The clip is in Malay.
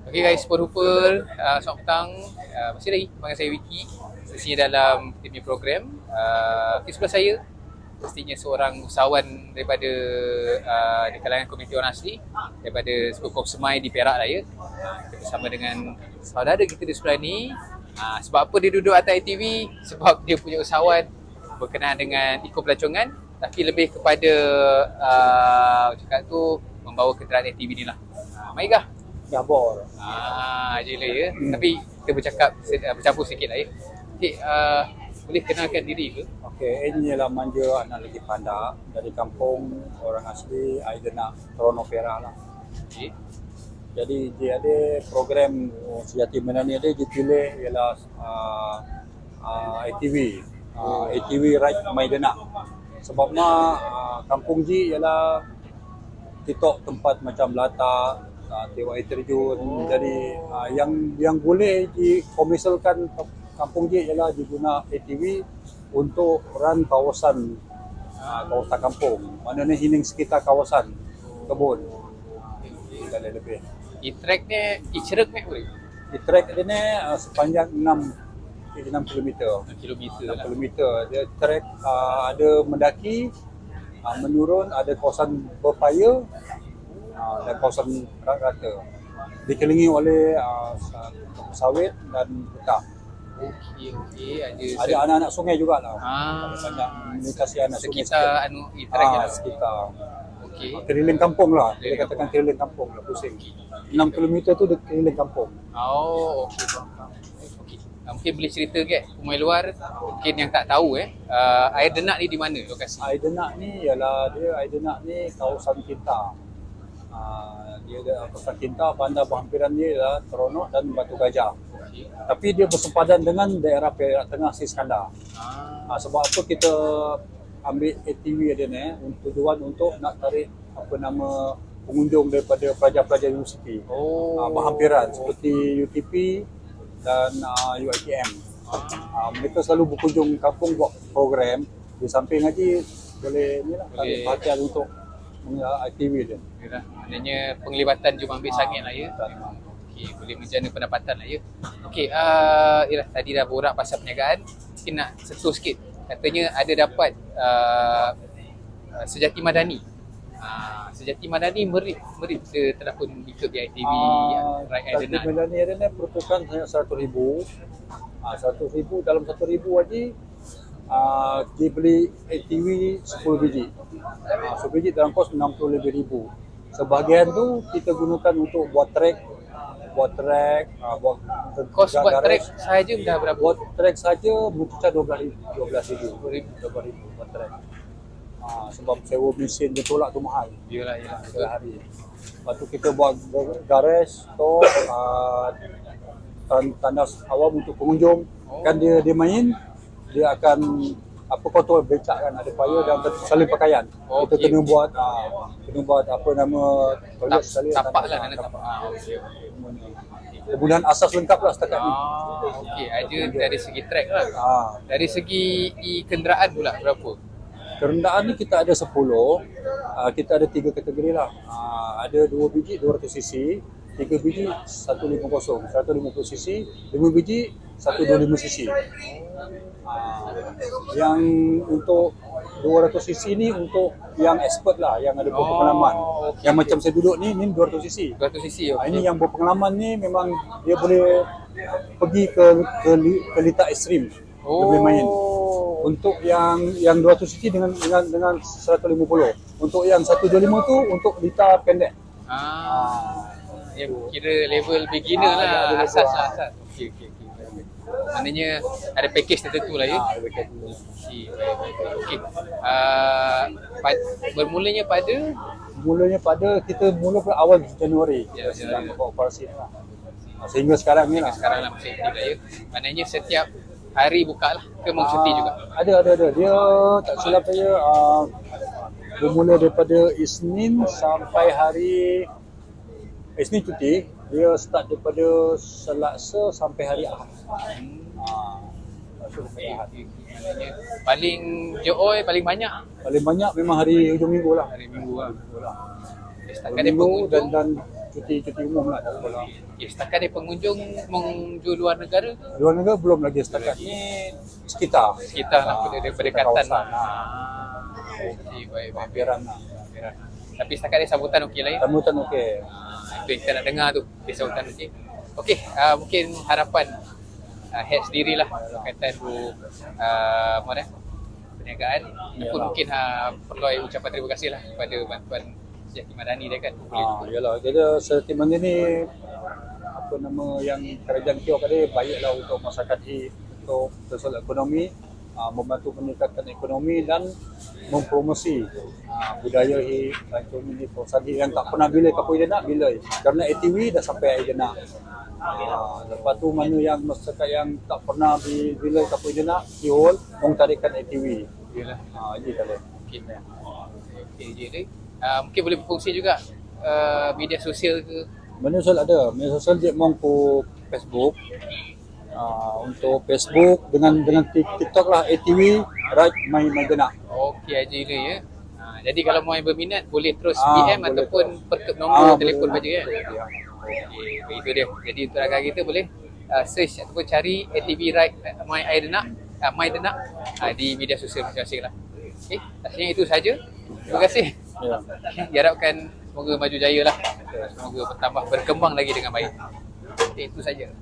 Okay guys, super duper uh, selamat petang uh, Masih lagi panggil saya Wiki Sesinya dalam kita punya program uh, Di sebelah saya Pastinya seorang usahawan daripada uh, di kalangan komuniti orang asli Daripada Kok Semai di Perak lah ya Kita bersama dengan saudara kita di sebelah ni uh, Sebab apa dia duduk atas ITV? Sebab dia punya usahawan berkenaan dengan ikut pelancongan Tapi lebih kepada uh, cakap tu membawa kenderaan ATV ni lah uh, Maikah? Gabor. Ah, je lah ya. Hmm. Tapi kita bercakap uh, bercampur sikit lah ya. Okey, uh, boleh kenalkan diri ke? Okey, ini ialah manja anak lagi panda dari kampung orang asli Aidena, Perak lah. Okey. Jadi dia ada program oh, sejati mana ni ada dia pilih ialah uh, uh, ATV, uh, ATV Ride Maidena. Sebabnya uh, kampung Ji ialah titok tempat macam latak, uh, tewak air terjun. Oh. Jadi uh, yang yang boleh dikomersialkan kampung Ji ialah diguna ATV untuk run kawasan uh, kawasan kampung. Maknanya hining sekitar kawasan kebun. Dan lebih. E-track ni, e-cerek ni boleh? Di track dia ni uh, sepanjang 6 6 km. 6 kilometer 6 lah. km. Dia track uh, ada mendaki, uh, menurun, ada kawasan berpaya uh, dan kawasan rata. Dikelilingi oleh uh, sa- sawit dan petang. Okey, okey. Ada, Ada anak-anak sungai jugalah. Ah, Ada banyak melintasi anak sungai sekitar anu e-track ni Ah, lah. sekitar. Okey. Keliling kampung lah. Dia katakan keliling kampung lah pusing. 6 km tu dia keliling kampung. Oh, okey. faham. Okey. Uh, mungkin boleh cerita ke pemain luar mungkin yang tak tahu eh uh, air denak ni di mana lokasi? Air Denak ni ialah dia air Denak ni kawasan kita. Uh, dia kawasan kita, bandar berhampiran dia ialah Teronok dan Batu Gajah. Tapi dia bersempadan dengan daerah Perak Tengah Siskandar. Ah, Uh, sebab apa kita ambil ATV dia ni untuk tujuan untuk nak tarik apa nama pengunjung daripada pelajar-pelajar universiti. oh. Uh, berhampiran seperti UTP dan uh, UITM. Ah, Uh, mereka selalu berkunjung kampung buat program di samping ngaji boleh ni lah perhatian untuk ITV dia. Yalah, maknanya penglibatan jumlah ambil Ah, sangat lah ya. penglibatan. Okey, boleh menjana pendapatan lah ya. Okey, uh, yalah, tadi dah borak pasal perniagaan. Mungkin nak sentuh sikit. Katanya ada dapat uh, uh, sejati madani. Uh, sejati madani merit merit terdapat ikut di ITV uh, right Aidenak. Melani ada ni pertukaran hanya seratus ribu. Ah, seratus ribu dalam satu ribu ah, dia beli ATV 10 biji. Ah, 10 biji dalam kos 60 lebih ribu. Sebahagian tu kita gunakan untuk buat track, buat track, ah, buat Kos buat track sahaja dah berapa? Buat track saja berkisar 12 ribu, 12 ribu, 12 ribu buat track. Ah, sebab sewa mesin dia tolak tu mahal Yalah, yalah. Betul. per hari. Lepas tu kita buat garage, store, uh, tan- tandas awam untuk pengunjung. Oh. Kan dia dia main, dia akan apa kontrol becak kan ada paya dan salin pakaian. Oh, kita okey. kena buat uh, kena buat apa nama Tak, salin tapak lah ah, nak tapak. Ah, okey. Kemudian asas lengkap lah setakat ni. Ah, okey. Ada dari segi track lah. Ah, Dari segi i kenderaan pula berapa? Kerendaan ni kita ada 10, uh, kita ada tiga kategori lah. Uh, ada 2 biji 200 cc, 3 biji 150, 150 cc, 5 biji 125 cc. Uh, yang untuk 200 cc ni untuk yang expert lah, yang ada berpengalaman. Oh, okey, yang okey. macam saya duduk ni, ni 200 cc. 200 cc Ah, okey. ini yang berpengalaman ni memang dia boleh pergi ke ke, ke litar ekstrim. Dia boleh main untuk yang yang 200 cc dengan dengan dengan 150. Untuk yang 125 tu untuk liter pendek. Ah. Yang kira level beginner Ah, lah, ada level asas ah. lah asas. Okey okey okey. Maknanya ada package tertentu lah ya. Ah, lebih kurang tu. Okey baik baik. baik. Okey. Ah, pad- bermulanya pada Mulanya pada kita mula pada awal Januari. Ya, sedang buat operasi lah. Ah, Sehingga sekarang ni lah. sekarang lah masih aktif lah ya. Maknanya setiap hari buka lah ke mau cuti Ah, juga. Ada ada ada. Dia tak silap saya uh, bermula daripada Isnin sampai hari Isnin cuti. Dia start daripada Selasa sampai hari Ahad. Ah, Ahad. Maknanya paling joy paling banyak Paling banyak memang hari hujung minggu lah. hari Minggu lah. Lah. Setakat dia Minggu dan pengunjung dan cuti-cuti umum lah tak. Okay, setakat ni pengunjung menju luar negara ke? Luar negara belum lagi setakat ni sekitar. Sekitar lah, Ah, daripada sekitar kawasan, lah. ah. Okey, baik, baik. Hampiran lah. Tapi setakat ni sambutan okey lah ya? Sambutan okey. Ah, Itu yang kita nak dengar tu, okay, sambutan okey. Okey, uh, mungkin harapan uh, head sendiri lah berkaitan tu uh, mana perniagaan. Ataupun Yalah. mungkin uh, perlu ucapan terima kasih lah kepada bantuan Sejati Madani dia kan. Boleh Ah, yalah. Jadi sentimen ini apa nama yang kerajaan Kio tadi baiklah untuk masyarakat di untuk sosial ekonomi ah, membantu meningkatkan ekonomi dan mempromosi ah, budaya hi macam ini perusahaan hi yang tak pernah bila kapoi dia nak bila kerana ATV dah sampai air dia nak Ah, lepas tu mana yang masyarakat yang tak pernah bi- bila kapoi dia nak kihol mong tarikan ATV Yalah. ah ini kalau Okey. Okey je ni. Uh, mungkin boleh berfungsi juga uh, media sosial ke Media sosial ada. Media sosial dia mau ku Facebook. Uh, untuk Facebook dengan dengan Tik- TikTok lah ATV right my my gena. Okey aja ni ya. Ha, jadi kalau mau yang berminat boleh terus Ah, PM boleh ataupun terus. per nombor Ah, telefon boleh. saja kan. Ya. Okey, begitu dia. Jadi untuk rakan kita boleh uh, search ataupun cari ATV Ride uh, My Aidenak, uh, My Denak uh, di media sosial masing-masing lah. Okey, rasanya itu saja. Terima kasih. Ya. Diharapkan semoga maju jaya lah. Semoga bertambah berkembang lagi dengan baik. Okey, itu saja.